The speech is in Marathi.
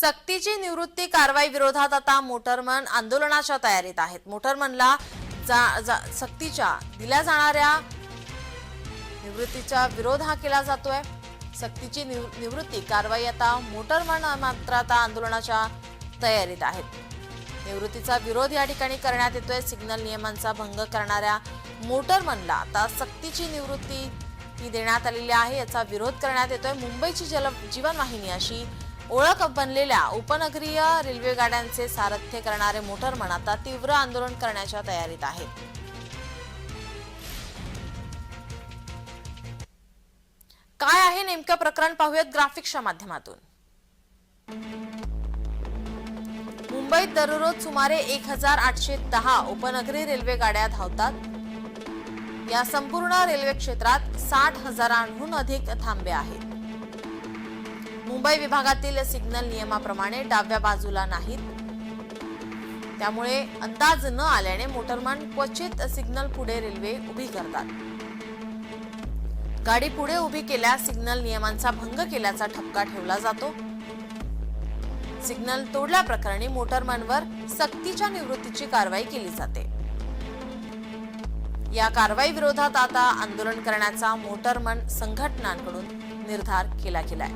सक्तीची निवृत्ती कारवाई विरोधात आता मोटरमन आंदोलनाच्या तयारीत आहेत. मोटरमनला जा, जा, सक्तीच्या दिल्या जाणाऱ्या निवृत्तीचा विरोध हा केला जातोय. सक्तीची निव- निवृत्ती कारवाई आता मोटरमन मात्र आता आंदोलनाच्या तयारीत आहेत. निवृत्तीचा विरोध या ठिकाणी करण्यात येतोय. सिग्नल नियमांचा भंग करणाऱ्या मोटरमनला आता सक्तीची निवृत्ती ही देण्यात आलेली आहे. याचा विरोध करण्यात येतोय. मुंबईची जल जीवनवाहिनी अशी ओळख बनलेल्या उपनगरीय रेल्वे गाड्यांचे सारथ्य करणारे मोटरमन आता तीव्र आंदोलन करण्याच्या तयारीत आहेत. काय आहे नेमकं प्रकरण? पाहूयात ग्राफिक्सच्या माध्यमातून. मुंबईत दररोज सुमारे एक हजार आठशे दहा उपनगरी रेल्वे गाड्या धावतात. या संपूर्ण रेल्वे क्षेत्रात साठ हजारांहून अधिक थांबे आहेत. मुंबई विभागातील सिग्नल नियमाप्रमाणे डाव्या बाजूला नाहीत. त्यामुळे अंदाज न आल्याने मोटरमन क्वचित सिग्नल पुढे रेल्वे उभी करतात. गाडी पुढे उभी केल्यास सिग्नल नियमांचा भंग केल्याचा ठपका ठेवला जातो. सिग्नल तोडल्याप्रकरणी मोटरमनवर सक्तीच्या निवृत्तीची कारवाई केली जाते. या कारवाई विरोधात आता आंदोलन करण्याचा मोटरमन संघटनांकडून निर्धार केला गेलाय.